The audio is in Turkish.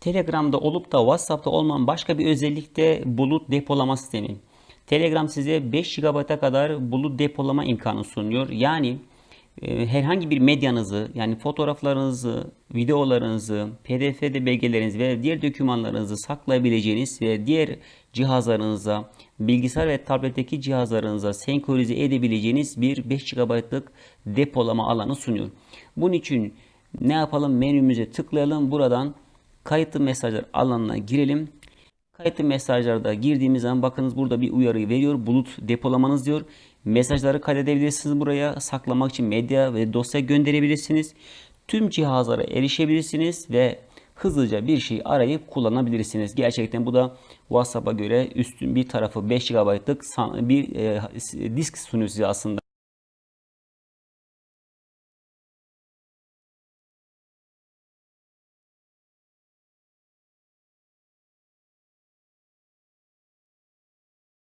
Telegram'da olup da WhatsApp'ta olmayan başka bir özellik de bulut depolama sistemi. Telegram size 5 GB'a kadar bulut depolama imkanı sunuyor. Yani e, herhangi bir medyanızı yani fotoğraflarınızı, videolarınızı, PDF'de belgelerinizi ve diğer dokümanlarınızı saklayabileceğiniz ve diğer cihazlarınıza, bilgisayar ve tabletteki cihazlarınıza senkronize edebileceğiniz bir 5 GB'lık depolama alanı sunuyor. Bunun için ne yapalım? Menümüze tıklayalım. Buradan kayıtlı mesajlar alanına girelim. Kayıtlı mesajlarda girdiğimiz zaman bakınız burada bir uyarı veriyor. Bulut depolamanız diyor. Mesajları kaydedebilirsiniz buraya. Saklamak için medya ve dosya gönderebilirsiniz. Tüm cihazlara erişebilirsiniz ve hızlıca bir şey arayıp kullanabilirsiniz. Gerçekten bu da WhatsApp'a göre üstün bir tarafı 5 GB'lık bir e, disk sunuyor size aslında.